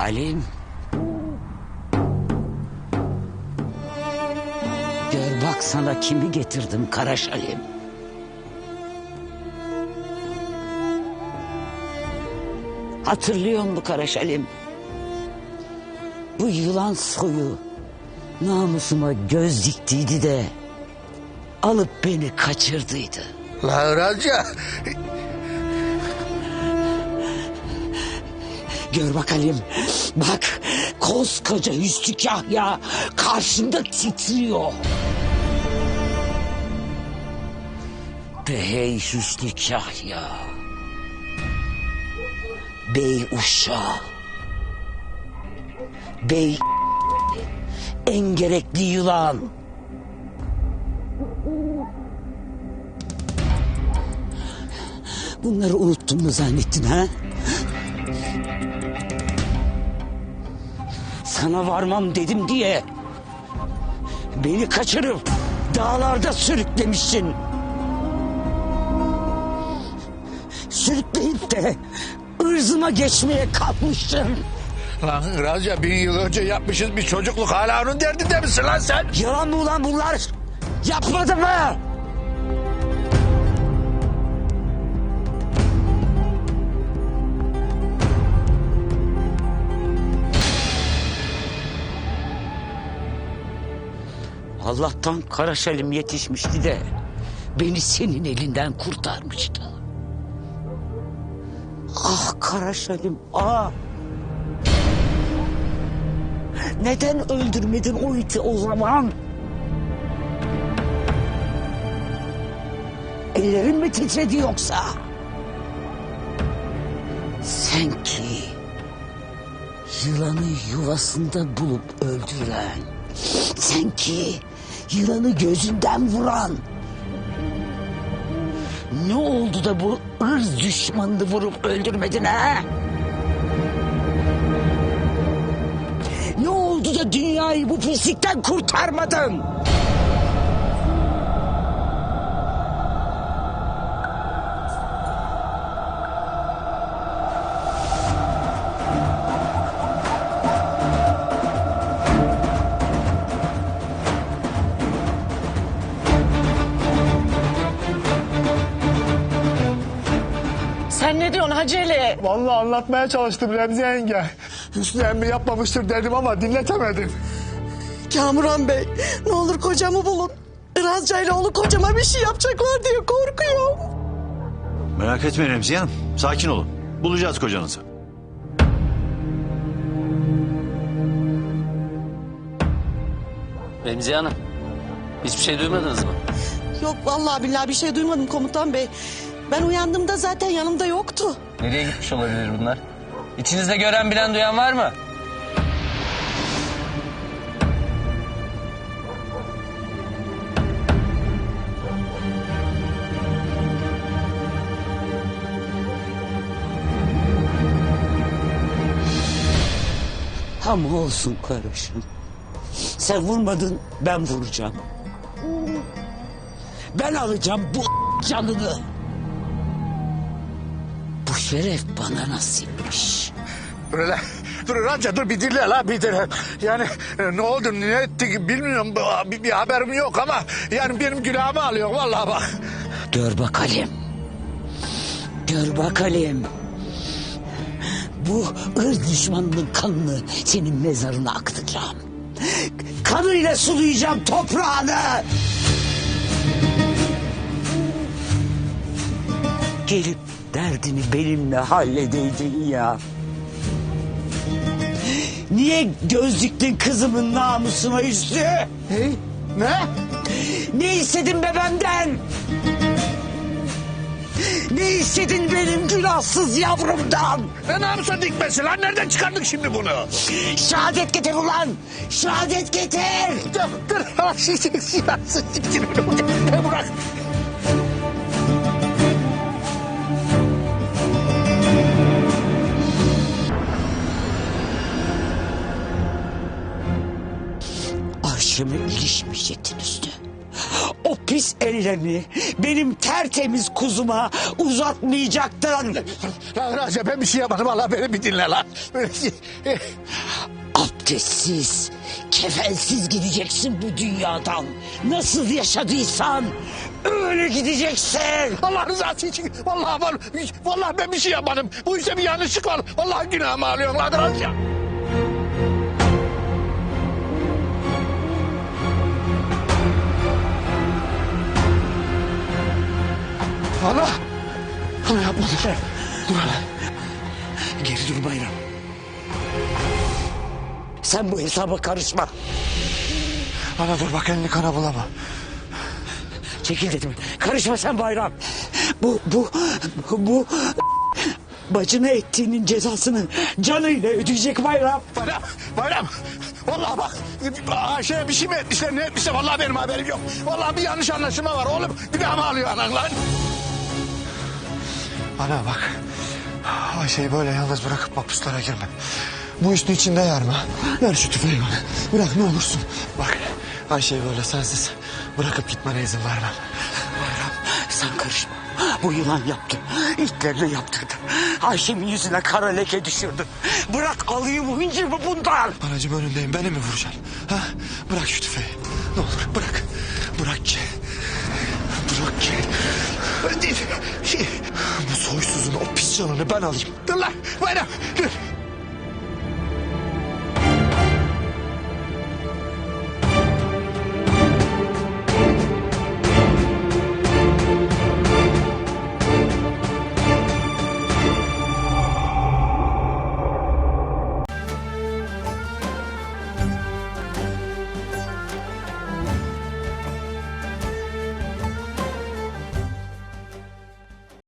Alim. Gör bak sana kimi getirdim Karaş Alim. Hatırlıyor musun Karaş Alim? Bu yılan soyu namusuma göz diktiydi de alıp beni kaçırdıydı. La. Gör bak Halim. Bak koskoca Hüsnü Kahya karşında titriyor. De hey Hüsnü Kahya. Bey uşağı. Bey en gerekli yılan. Bunları unuttun mu zannettin ha? Sana varmam dedim diye beni kaçırıp dağlarda sürüklemişsin. Sürükleyip de ırzıma geçmeye kalkmışsın. Lan Raca bin yıl önce yapmışız bir çocukluk hala onun derdinde misin lan sen? Yalan mı ulan bunlar? Yapmadın mı? Allah'tan Karaşalim yetişmişti de beni senin elinden kurtarmıştı. Ah Karaşalim ah. Neden öldürmedin o iti o zaman? Ellerin mi titredi yoksa? Sen ki yılanı yuvasında bulup öldüren, sen ki yılanı gözünden vuran, ne oldu da bu ırz düşmanını vurup öldürmedin ha? Ne oldu da dünyayı bu pislikten kurtarmadın? Haceli? Vallahi anlatmaya çalıştım Remzi yenge. Hüsnü emmi yapmamıştır dedim ama dinletemedim. Kamuran Bey ne olur kocamı bulun. Irazca ile oğlu kocama bir şey yapacaklar diye korkuyorum. Merak etmeyin Remziye Hanım. Sakin olun. Bulacağız kocanızı. Remziye Hanım, hiçbir şey duymadınız mı? Yok vallahi billahi bir şey duymadım komutan bey. Ben uyandığımda zaten yanımda yoktu. Nereye gitmiş olabilir bunlar? İçinizde gören bilen duyan var mı? Ama olsun kardeşim. Sen vurmadın ben vuracağım. Ben alacağım bu canını. Şeref bana nasipmiş. Dur hele. Dur Raca dur bir dinle la bir dinle. Yani e, ne oldu ne etti bilmiyorum bir, bir haberim yok ama yani benim günahımı alıyor vallahi bak. Gör bakalım. Gör bakalım. Bu ırz düşmanının kanını senin mezarına akıtacağım. Kanıyla sulayacağım toprağını. Gelip derdini benimle halledeydin ya. Niye göz diktin kızımın namusuna üstü? Ne? Ne? Ne istedin be benden? Ne istedin benim günahsız yavrumdan? Ne namusa dikmesi lan nereden çıkardık şimdi bunu? Şehadet getir ulan! Şehadet getir! Dur dur. Ha, şey, şey, Bırak. Arşıma ilişmeyecektin üstü. O pis ellerini benim tertemiz kuzuma uzatmayacaktın. Lan Raca ben bir şey yapmadım Allah beni bir dinle lan. Abdestsiz, kefensiz gideceksin bu dünyadan. Nasıl yaşadıysan öyle gideceksin. Allah rızası için vallahi var. Vallahi ben bir şey yapmadım. Bu işte bir yanlışlık var. Vallahi günahımı alıyorum lan Raca. Ana! Ana yapma dur. Dur ana. Geri dur Bayram. Sen bu hesaba karışma. Ana dur bak elini kana bulama. Çekil dedim. Karışma sen Bayram. Bu, bu, bu bacına ettiğinin cezasını canıyla ödeyecek Bayram. Bayram, bayram. Vallahi bak Ayşe'ye bir şey mi etmişler ne etmişler vallahi benim haberim yok. Vallahi bir yanlış anlaşılma var oğlum. Günahımı alıyor anan lan. Ana bak. Ayşe'yi böyle yalnız bırakıp mahpuslara girme. Bu işin içinde yarma. Ver şu tüfeği bana. Bırak ne olursun. Bak Ayşe'yi böyle sensiz bırakıp gitmene izin vermem. Sen karışma. Bu yılan yaptı. İtlerini yaptırdı. Ayşem'in yüzüne kara leke düşürdü. Bırak alayım hıncımı bundan. Anacığım önündeyim beni mi vuracaksın? Ha? Bırak şu tüfeği. Ne olur bırak. Bırak ki. Bırak ki. Bu soysuzun o pis canını ben alayım. Dur lan bayram dur.